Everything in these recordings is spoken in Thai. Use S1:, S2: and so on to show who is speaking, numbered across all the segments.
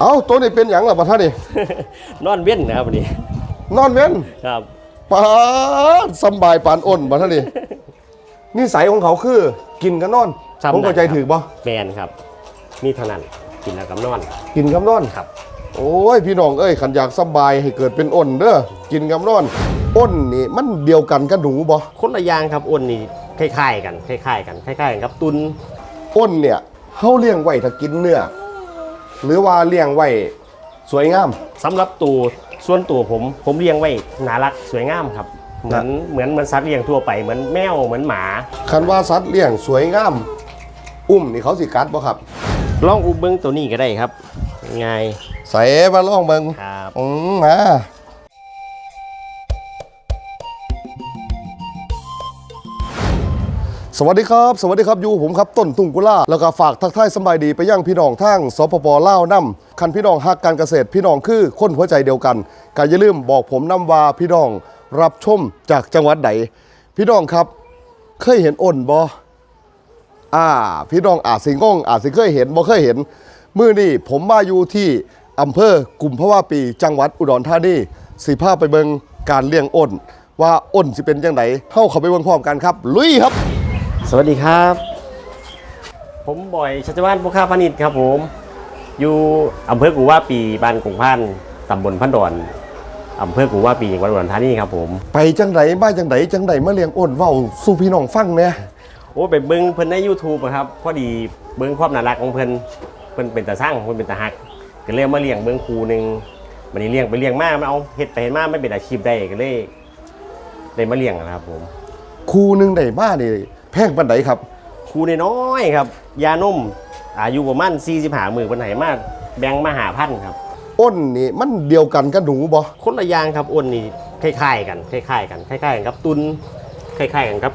S1: เอ้าตัวนี้เป็นหยังล่ะบ่ท่านนี่
S2: นอนเว้นนะครับวันนี้
S1: นอนเว้น
S2: ครับ
S1: ปาดสำบายปานอ้นบ่ท่านนี่นิสัยของเขาคือกินกับนอน
S2: ซ้ำ
S1: ผมเข้าใจ
S2: นั่นครับ
S1: ถือบ่
S2: แมนครับ มีเท่านั้นกินแล้วกับนอน
S1: กินกับนอน
S2: ครับ
S1: โอ้ยพี่น้องเอ้ยขันอยากสำบายให้เกิดเป็นอ้นเด้อกินกับนอนอ้นนี่มันเดียวกันกับหนูบ่
S2: คนละอย่างครับอ้นนี่คล้ายๆกันคล้ายๆกันคล้ายๆกันครับตุน
S1: อ้นเนี่ยเฮาเลี้ยงไว้ถ้ากินเนื้อ หรือว่าเลี้ยงไว้สวยงาม
S2: สำหรับตัวส่วนตัวผมผมเลี้ยงไว้น่ารักสวยงามครับ เหมือนเหมือนเหมือนสัตว์เลี้ยงทั่วไปเหมือนแมวเหมือนหมา
S1: คันว่าสัตว์เลี้ยงสวยงาม อุ้มนี่เขาสิกัดบ่ครับ
S2: ลองอุบเบิ้งตัวนี้ก็ได้ครับ ง่าย
S1: ใส่มาลองเบิ่ง
S2: ครับ
S1: อืมมา สวัสดีครับ สวัสดีครับอยู่ผมครับต้นตุงกุล่าแล้วก็ฝากทักทายสบายดีไปยังพี่น้องทางสปปลาวนํคันพี่น้องฮักการเกษตรพี่น้องคือคนหัวใจเดียวกันก็อย่าลืมบอกผมนํว่าพี่น้องรับชมจากจังหวัดใดพี่น้องครับ เคยเห็นอ้นบ่อ่า พี่น้องอาจสิงงอาจสิเคยเห็นบ่เคยเห็นมื้อนี้ผมมาอยู่ที่อำเภอกุมภาวะปี จังหวัดอุดรธานีสิพาพไปเบิงการเลี้ยงอ้น ว่าอ้นสิเป็นจังไดเข้าเข้าไปเบิงพร้อมกันครับ ลุยครับ
S2: สวัสดีครับ ผมบอยชัชวานพุค้าพานิชครับผม อยู่อำเภอกูว่าปีบ้านกงพันตำบลพันดอนอำเภอกูว่าปีจังหวัดอุดรธานีครับผม
S1: ไปจังไดมาจังไดจังไดมาเลี้ยงอ้นเว้าสู่พี่น้องฟังแหน่
S2: โอ้ไปเบิ้งเพิ่นใน YouTube อะครับพอดีเบิ้งความน่ารักของเพิ่นเพิ่นเป็นตาสร้างเพิ่นเป็นตาฮักก็เลยเอามาเลี้ยงเบิ้งครูหนึงวันนี้เลี้ยงไปเลี้ยงมามันเอาเฮ็ดไปเฮ็ดมาไม่เป็นอาชีพได้ก็เลยได้มาเลี้ยงนะครับผม
S1: ครูหนึงได้มานี่ แพงปานใดครับ
S2: ครูน้อยๆครับ ยานมอายุประมาณ45มื้อเพิ่นให้มาแบ่งมาหาพันครับ
S1: อ้นนี่มันเดียวกันกับหนูบ่
S2: คนละอย่างครับอ้นนี่คล้ายๆกันคล้ายๆกันคล้ายๆกันครับตุนคล้ายๆกันครับ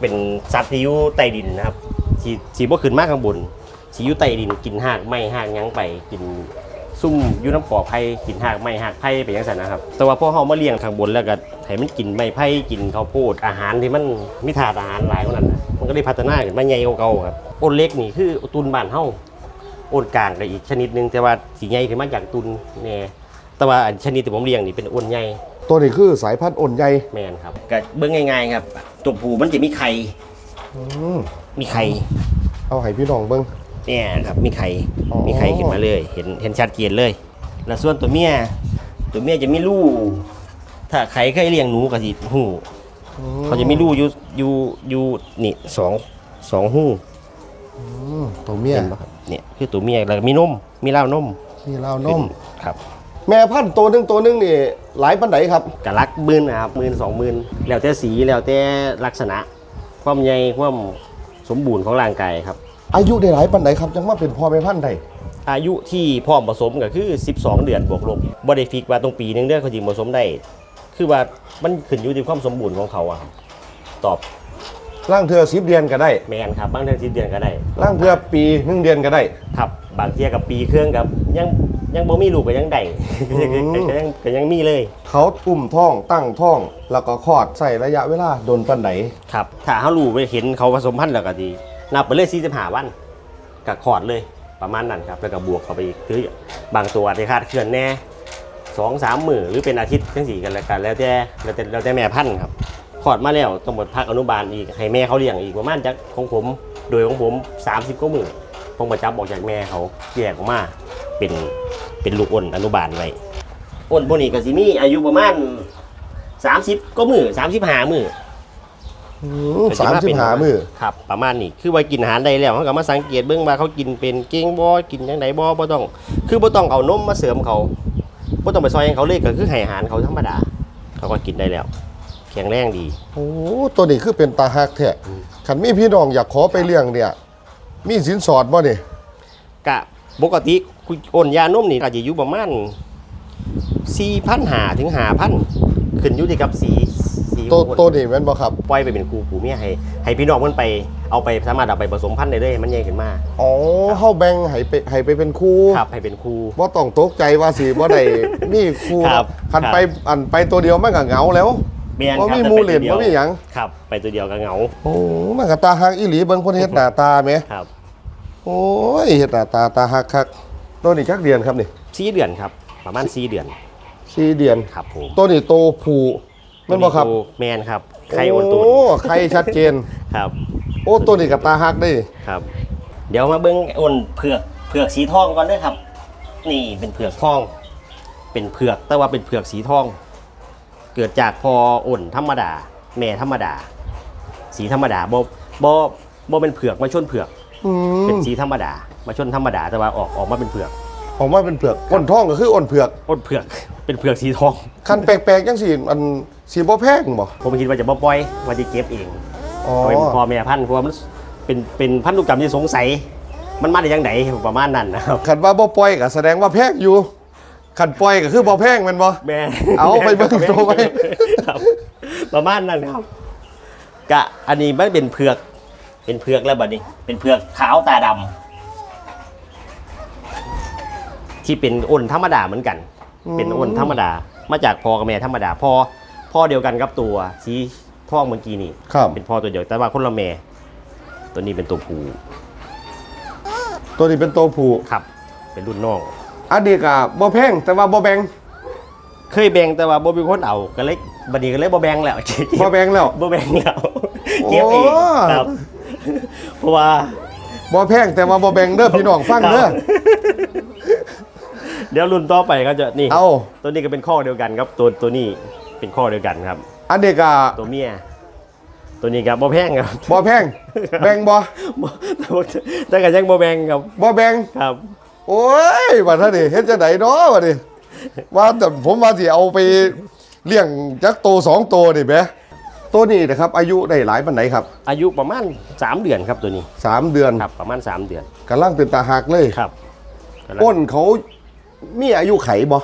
S2: เป็นสัตว์ที่อยู่ใต้ดินนะครับสีสีบ่ขึ้นมากข้างบนสีอยู่ใต้ดินกินหากไม้หากหยังไปกิน ซุ่มอยู่น้ำปอไผ่กินหากไม้หากไผ่ไปอย่างนั้นนะครับ แต่ว่าพอเฮามาเลี้ยงข้างบนแล้วก็ให้มันกินไม้ไผ่กินข้าวโพดอาหารที่มันมีถาดอาหารหลายกว่านั้นนะมันก็ได้พัฒนาขึ้นมาใหญ่กว่าเก่าครับอ้นเล็กนี่คือตุนบ้านเฮาอ้นกลางก็อีกชนิดหนึงแต่ว่าสีใหญ่ขึ้นมาจากตุนแน่แต่ว่าอันชนิดที่ผมเลี้ยงนี่เป็นอ้นใหญ่
S1: ตัวนี้คือสายพันธุ์อ้นใหญ่
S2: แมนครับก็เบิ่งง่ายๆครับตัวผู้มันจะมีไข่
S1: อืม
S2: มีไข่
S1: เอาให้พี่น้องเบิ่ง
S2: เนี่ยครับมีไข่
S1: อ๋อ
S2: มีไข่ขึ้นมาเลย เห็นเห็นชัดเจนเลย แล้วส่วนตัวเมียตัวเมียจะมีลูกถ้าใครเคยเลี้ยงหนูก็สิหูเขาจะมีลูกอยู่อยู่อยู่นี่สองสองหู
S1: อืมตัวเมีย
S2: เห็นปะครับเนี่ยคือตัวเมียแล้วก็มีนมมีเหล้านม
S1: นี่ราวนม
S2: ครับ
S1: แม่พันธุ์ตัวหนึงตัวหนึงนี่หลายปันไดครับ
S2: กะลักหมื่นนะครับหมื่นสองหมื่นแล้วแต่สีแล้วแต่ลักษณะ ความใหญ่ความสมบูรณ์ของร่างกายครับ
S1: อายุได้หลายปันไดครับจังว่าเป็นพ่อแม่พันธุ์ใด
S2: อายุที่พร้อมผสมก็คือ 12 เดือนบวกลบบ่ได้ฟิกว่าตรงปีหนึงเดือนเขาจิผสมได้ คือว่ามันขึ้นอยู่ที่ความสมบูรณ์ของเขาอะครับตอบ
S1: ร่างเธอสิบเดือนก็ได้
S2: แมนครับบางเดือนสิเดือนก็ได้
S1: ร่างเธอปีหนึ่งเดือนก็ได้
S2: ครับบางเทียกับปีเครื่องกับยังยังบ่มีลูกก็ยังได้
S1: ม
S2: ก็ยังก็ยังมีเลย
S1: เขาอุ้มท้องตั้งท้อง แล้วก็คลอดใส่ระยะเวลาโดนปันได
S2: ครับ ถ้าเขารู้ไปเห็นเขาผสมพันธุ์แล้วก็ดี นับไปเลย45วันก็คลอดเลยประมาณนั้นครับแล้วก็บวกเข้าไปอีกคือบางตัวอาจจะคาดเคลื่อนแน่สองสามหมือหรือเป็นอาทิตย์ทั้งสี่กันแล้วกันแล้วแต่แล้วแต่แล้วแต่แม่พันธุ์ครับคลอดมาแล้วต้องหมดพักอนุบาลอีกให้แม่เขาเลี้ยงอีกประมาณจากของผม โดยของผม 30กว่ามือผมมาจับออกจากแม่เขาแยกออกมาเป็นเป็นลูกอ้นอนุบาลไว้อ้นพวกนี้ก็สิมีอายุประมาณ30ก็มือ35มือ
S1: สามสิบหามือ
S2: ครับ ประมาณนี้คือว่ากินอาหารได้แล้วเขาก็มาสังเกตเบื้องว่าเขากินเป็นเก้งบ่กินยังไงบ่บ่ต้อง คือบ่ต้องเอานมมาเสริมเขาบ่ต้องไปซอยให้เขาเลยก็คือให้อาหารเขาธรรมดา เขาก็กินได้แล้ว แข็งแรงดี
S1: โอ้ตัวนี้คือเป็นตาหักแท้ขันมีพี่น้องอยากขอไปเลี้ยงเนี่ย มีสินสอดบ่นี่
S2: กะปกติคุโอนยานมนี่ก็จะอยู่ประมาณ4,500ถึง5,000ขึ้นอยู่ที่กับสี สี
S1: ตัว
S2: ของคน
S1: ตัวนี้แม่นบ่ครับ
S2: ปล่อยไปเป็นครูผู้เมียให้ให้พี่น้องมันไปเอาไปสามารถเอาไปผสมพันธุ์ได้เลยมันใหญ่ขึ้นมา
S1: อ๋อเฮาแบ่งให้ไปให้ไปเป็นครู
S2: ครับให้เป็นครู
S1: บ่ต้องตกใจว่าสิบ่ได้ มีครู
S2: ครับ
S1: คัน
S2: ครับ
S1: ไปอันไปตัวเดียวมันก็เหงาแล้ว
S2: แม่น
S1: บ่
S2: ครับ
S1: มี
S2: แต่
S1: หมู่
S2: ไป
S1: เล่น
S2: ตัวดียว
S1: บ่มีหยัง
S2: ครับ ไปตัวเดียวก็เหงา
S1: โอ้มันก็ตาหักอีหลีเบิ่งคนเฮ็ดหน้าตาแหม
S2: ครับ
S1: โอ้ยเฮ็ดหน้าตาตาหักคักตัวนี้จักเดือนครับนี่
S2: สี่เดือนครับ ประมาณสี่เดือน
S1: สี่เดือน
S2: ครับผม
S1: ตัวนี้โตผู แมันบ่ครับ
S2: ตัวแมนครับไข่โอนตุน
S1: โอ้ไข่ชัดเจน
S2: ครับ
S1: โอ้ตัวนี้กับตาฮักได้
S2: ครับ เดี๋ยวมาเบิ้งโอนเผือกเผือกสีทองก่อนเด้วยครับ นี่เป็นเผือกทอง เป็นเผือกแต่ว่าเป็นเผือกสีทอง เกิดจากพออ่นธรรมดา แม่ธรรมดา สีธรรมดาบ่บ่บ่เป็นเผือกมาชนเผือก
S1: อืม
S2: เป็นสีธรรมดา มาชนธรรมดาแต่ว่าออกออกมาเป็นเผือก
S1: ผมว่าเป็นเผือกอ้นท้องก็คืออ้นเผือก
S2: อ้นเผือก เป็นเผือกสีทอง
S1: คันแปลกๆจังสิอันสีบ่แพงบ่
S2: ผมคิดว่าจะบ่ปล่อยว่าจะเก็บเอง
S1: อ๋อ
S2: เอาเป็นพ่อแม่พันธุ์เพราะว่ามันเป็นเป็นพันธุกรรมที่สงสัย มันมาได้ยังไงประมาณนั้นนะครับ
S1: คันว่าบ่ปล่อยก็แสดงว่าแพงอยู่คันปล่อยก็คือบ่แพงแม่นบ่
S2: แม่
S1: เอาไปเบิ่งโตไว้
S2: ครับประมาณนั้นครับกะอันนี้มันเป็นเผือก เป็นเผือกแล้วบัดนี้ เป็นเผือกขาวตาดำ ที่เป็นอ้นธรรมดาเหมือนกัน เป็นอ้นธรรมดา มาจากพ่อกับแม่ธรรมดาพ่อพ่อเดียวกันกับตัวสีทองเมื่อกี้นี่
S1: ครับ
S2: เป็นพ่อตัวเดียวแต่ว่าคนละแม่ตัวนี้เป็นตัวผู้
S1: ตัวนี้เป็นโตผู
S2: ครับ เป็นรุ่นน้อง
S1: อันนี้ก็บ่แพงแต่ว่าบ่แบ่ง
S2: เคยแบ่งแต่ว่าบ่มีคนเอาก็เลยบัดนี้ก็เลยบ่แบ่งแล้ว
S1: บ่แบ่งแล้ว
S2: บ่แบ่งแล้วเก็บเอง
S1: โอ้
S2: ครับเพราะว่า
S1: บ่แพงแต่ว่าบ่แบ่งเด้อพี่น้องฟังเด้อ
S2: เดี๋ยวรุ่นต่อไปก็จะนี่
S1: เอา
S2: ตัวนี้ก็เป็นข้อเดียวกันครับ ตัวตัวนี้เป็นข้อเดียวกันครับ
S1: อันนี้ก็
S2: ตัวเมียตัวนี้ก็บ่แพงครับ
S1: บ่แพงแบ่งบ่
S2: บ่แต่ก็ยังบ่แบ่งครับ
S1: บ่แบ่ง
S2: ครับ
S1: โอ้ยว่าท่านนี่เฮ็ดจังไดเนาะว่าดิว่าแต่ผมว่าสิเอาไปเลี้ยงจักโตสองโตนี่แหมตัวนี้นะครับอายุได้หลายปานไหนครับ
S2: อายุประมาณ 3 เดือนครับตัวนี้
S1: สามเดือน
S2: ครับประมาณ 3 เดือน
S1: กำลังเป็นตาหักเลย
S2: ครับ
S1: อ้นเขา มีอายุไขบ่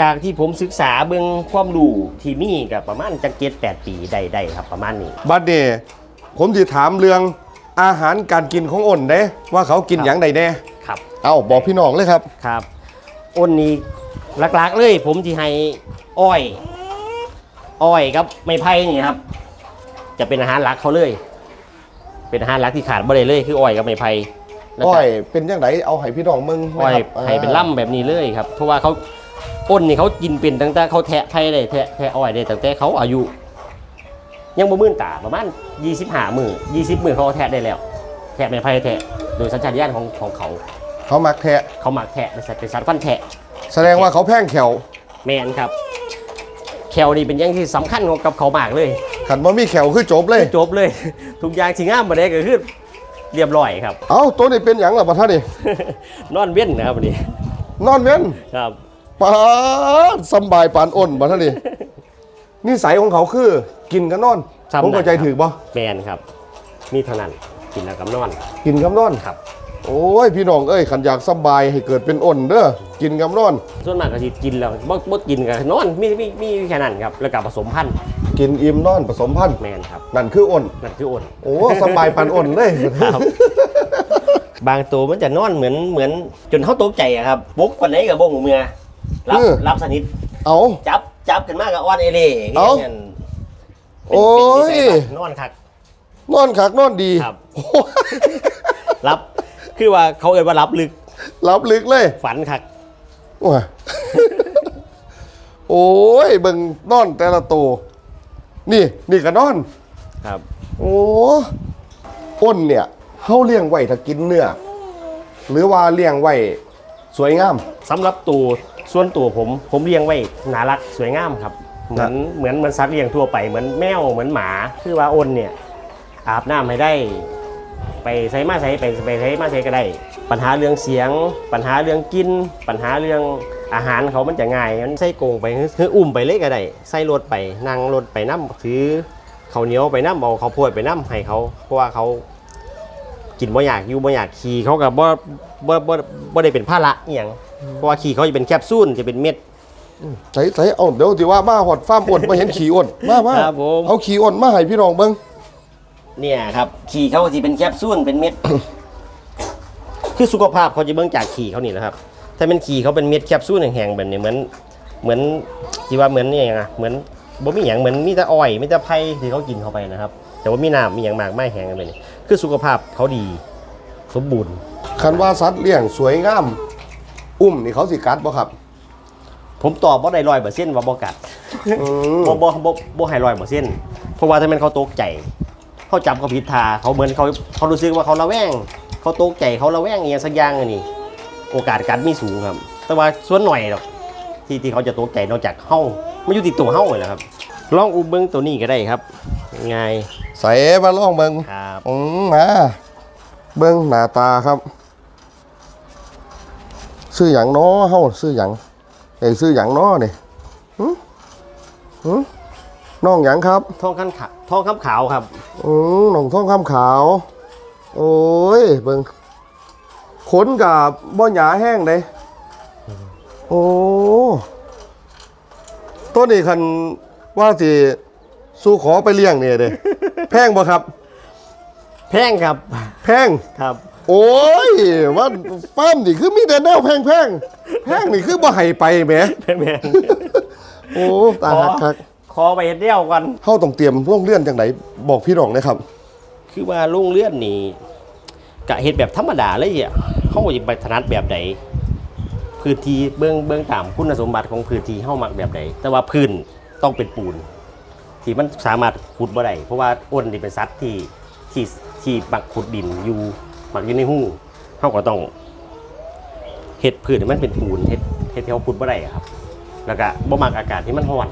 S2: จากที่ผมศึกษาเบื้องความรู้ที่มีกับประมาณจักเจ็ดแปดปีได้ได้ครับประมาณนี้
S1: บัดนี้ผมสิถามเรื่องอาหารการกินของอ้นเด้ ว่าเขากิน
S2: ครับ
S1: หยังใดแน่
S2: ครับ
S1: เอ้าบอกพี่น้องเลยครับ
S2: ครับอ้นนี้หลักๆเลย ผมที่ให้อ้อย อ้อยครับไม้ไผ่นี่ครับ จะเป็นอาหารหลักเขาเลย เป็นอาหารหลักที่ขาดบ่ได้เลย คืออ้อยกับไม้ไผ่แล้วก็
S1: อ้อยเป็นจังไดเอาให้พี่น้องมึง
S2: อ้อย
S1: นะครับ
S2: ให้เป็นล่ำแบบนี้เลยครับ เพราะว่าเขาอ้นนี่เขากินเป็นตั้งแต่เขาแทะไผ่ได้แทะแทะอ้อยได้ตั้งแต่เขาอายุ ยังบ่มื่นตาประมาณ25มือ20มือเขาก็แทะได้แล้ว แทะไม้ไผ่แทะ โดยสัญชาตญาณของของเขา
S1: เขามักแทะ
S2: เขาหมักแทะเป็นสัตว์เป็นสัตว์ฟันแทะ
S1: แสดงว่าเขาแพงแขว
S2: แมนครับแคลนี่เป็นอย่างที่สำคัญกับเขามากเลย
S1: ขันบ่มีแขวคือจบเลย
S2: จบเลยทุกอย่างที่งามมาได้ก็คือ เรียบร้อยครับ
S1: เอ้าตัวนี้เป็นหยังล่ะบ่ท่านนี่
S2: นอนเว้นนะครับวันนี้
S1: นอนเว้น
S2: ครับ
S1: ปาดสำบายปานอ้นบ่ท่านนี่นิสัยของเขาคือกินกับนอน
S2: ซ้ำ
S1: ผมเข้าใจ
S2: นะครับ
S1: ถูกบ่
S2: แมนครับ มีเท่านั้นกินแล้วกับนอน
S1: กินกับนอน
S2: ครับ
S1: โอ้ยพี่น้องเอ้ยขันอยากสำบายให้เกิดเป็นอ้นเด้อกินกับนอน
S2: ส่วนมากก็สิกินแล้วบ่บ่กินกับนอนมีมีมีแค่นั้นครับแล้วก็ผสมพันธุ์
S1: กินอิ่มนอนผสมพันธุ์
S2: แมนครับ
S1: นั่นคืออ้น
S2: นั่นคืออ้น
S1: โอ้สำบายปานอ้นเลย
S2: ครับ บางตัวมันจะนอนเหมือนเหมือนจนเขาตกใจอะครับบุกคนไหนกับบ่งเมือรับ
S1: เออ
S2: รับสนิท
S1: เอา
S2: จับจับขึ้นมากับอ้อนเอเล่
S1: เอ้า
S2: เป็น
S1: โอ้ย
S2: เป็นนิสัแบบนอนคัก
S1: นอนคักนอนดี
S2: ครับรับ คือว่าเขาเอ่ยว่ารับลึก
S1: รับลึกเลย
S2: ฝันคัก
S1: ว้าโอ้ยเบิ่งนอนแต่ละตัวนี่นี่ก็นอน
S2: ครับ
S1: โอ้อ้นเนี่ยเขาเลี้ยงไว้ถ้ากินเนื้อหรือว่าเลี้ยงไว้สวยงาม
S2: สำหรับตัวส่วนตัวผมผมเลี้ยงไว้น่ารักสวยงามครับ เหมือนเหมือนเหมือนสัตว์เลี้ยงทั่วไปเหมือนแมวเหมือนหมา คือว่าอ้นเนี่ยอาบน้ำให้ได้ ไปใส่มาใส่ไปไปใส่มาใส่ก็ได้ ปัญหาเรื่องเสียง ปัญหาเรื่องกิน ปัญหาเรื่องอาหารเขามันจะง่ายงั้นใส่โกงไปคืออุ้มไปเลยก็ได้ใส่รถไปนั่งรถไปน้ำถือข้าวเหนียวไปน้ำเอาข้าวโพดไปน้ำให้เขาเพราะว่าเขากินบ่อยากอยู่บ่อยากขี่เขากับบ่บ่บ่บ่ได้เป็นภาระอหย่างเพราะว่าขี่เขาจะเป็นแคปซูลจะเป็นเม็ด
S1: ใส่ใส่เอาเดี๋ยวที่ว่ามาหอดฟ้าร์มอ้นมาเห็นขี่อ้นมามา
S2: ครับผม
S1: เอาขี่อ้นมาให้พี่น้องเบิ่ง
S2: เนี่ยครับ ขี่เขาจะเป็นแคปซูลเป็นเม็ด คือสุขภาพเขาจะเบิ่งจากขี่เขานี่นะครับ ถ้าเป็นขี่เขาเป็นเม็ดแคปซูลแห้งๆแบบนี้เหมือน เหมือนที่ว่าเหมือนนี่ไงเหมือนบ่มีอย่างเหมือนมีแต่อ้อยมีแต่ไผ่ที่เขากินเข้าไปนะครับ แต่ว่ามีน้ำมีอย่างมากไม่แห้งกันเลยนี่คือสุขภาพเขาดี สมบูรณ์
S1: คันว่าสัตว์เลี้ยงสวยงาม อุ้มนี่เขาสิกัดบ่ครับ
S2: ผมตอบว่าได้ร้อยเปอร์เซ็นต์ว่าบ่กัด
S1: อืม
S2: บ่บ่บ่บ่ให้ร้อยเปอร์เซ็นต์เพราะว่าถ้าแมันเขาตกใจ เขาจับเขาผิดทาเขาเหมือนเขาเขารู้สึกว่าเขาระแวงเขาตกใจเขาระแวงอหย่างสักอย่างอันนี่โอกาสกัดมีสูงครับ แต่ว่าส่วนหน่อยหรอกที่ที่เขาจะตกใจนอกจากเฮาไม่อยู่ติดตัวเฮาเลยแหละครับลองอุ้มเบิ้งตัวนี้ก็ได้ครับง่าย
S1: ใส่มาลองเบิง
S2: ครับ
S1: อืมมาเบิงหน้าตาครับซื้อหยังน้อเฮาซื้อหยังเอ้ยซื้อหยังน้อนี่หึหึ น้องหยังครับ
S2: ทองคันขาวทองคำขาวครับ
S1: อืมหนองท่องคำขาว โอ้ยเบิงขนกับบ่หยาแห้งเลยโอ้ต้นนี้คันว่าสิสู้ขอไปเลี้ยงเนี่ยเด้ แพงบ่ครับ
S2: แพงครับ
S1: แพง
S2: ครับ
S1: โอ้ยว่าฟ้าร์มนี่คือมีแต่แนวแพงแพงแพงนี่คือบ่ให้ไปแหม
S2: แม่
S1: โอ้ตาหักคัก
S2: ขอไปเฮ็ดเดียวกัน
S1: เฮาต้องเตรียมโรงเรือนจังไดบอกพี่น้องนะครับ
S2: คือว่าโรงเลื่อนนี่กะเฮ็ดแบบธรรมดาเลยอะเขาบ่จะไปถนัดแบบใดพื้นที่เบื้องเบื้องตามคุณสมบัติของพื้นที่เฮามักแบบใดแต่ว่าพื้นต้องเป็นปูน ที่มันสามารถขุดบ่ได้เพราะว่าอ้นนี่เป็นสัตว์ที่ที่ที่มักขุดดินอยู่มักอยู่ในหู้เฮาก็ต้องเฮ็ดพื้นให้มันเป็นปูนเฮ็ดเฮ็ดให้เขาขุดบ่ได้อะครับ แล้วก็บ่มักอากาศที่มันร้อน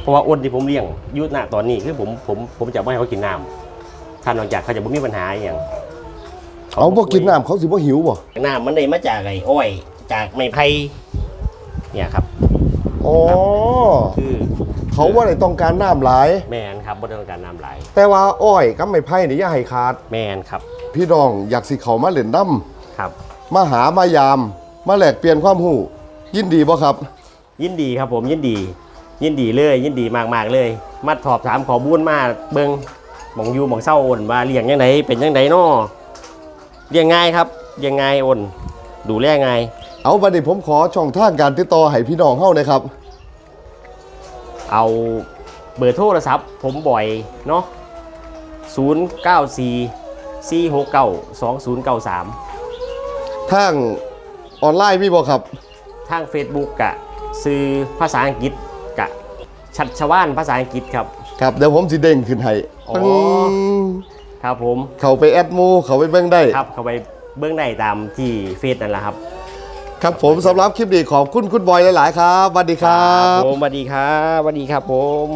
S2: เพราะว่าอ้นที่ผมเลี้ยงอยู่ณตอนนี้คือผมผมผมจะไม่ให้เขากินน้ำถ้านอกจากเขาจะบ่มีปัญหาอหย่าง
S1: เอาบ่กินน้ำเขาสิบ่หิวบ่
S2: น้ำมันได้มาจากไอ้อ้อยจากไม้ไผ่เนี่ยครับ
S1: อ๋อ
S2: คือ
S1: เขาว่าได้ต้องการน้ำหลาย
S2: แมนครับบ่ได้ต้องการน้ำไหลาย
S1: แต่ว่าอ้อยกับไม้ไผ่นี่อย่าให้ขาด
S2: แมนครับ
S1: พี่น้องอยากสิเขามาเล่นน้
S2: ครับำ
S1: มาหามายาม มาแลกเปลี่ยนความรู้ยินดีบ่ครับ
S2: ยินดีครับผมยินดี ยินดีเลยยินดีมากๆเลย มาสอบถามขอบูนมาเบิงหมองอยู่หมองเศร้าโอนว่าเลี้ยงยังไงเป็นยังไงน้อเลี้ยงง่ายครับเลี้ยงง่ายโอนดูแลง่าย
S1: เอาบัดนี้ผมขอช่องทางการติดต่อให้พี่น้องเฮาเลยครับ
S2: เอาเบอร์โทรศัพท์ผมบ่อยเนาะ094 469 2093
S1: ทางออนไลน์มีบ่ครับ
S2: ทาง Facebook กะซื้อภาษาอังกฤษกะ ชัดชวานภาษาอังกฤษครับ
S1: ครับเดี๋ยวผมสิเด้งขึ้นให้
S2: อ๋อ
S1: ปึ้ง
S2: ครับผม
S1: เข้าไปแอดหมูเข้าไปเบิ่งได้
S2: ครับเข้าไปเบื้องในตามที่เฟซนั่นแหละครับ
S1: ครับผมสำหรับคลิปนี้ขอบคุณคุณบอยหลาย ๆ ครับสวัสดีครับ
S2: ผมสวัสดีครับสวัสดีครับผม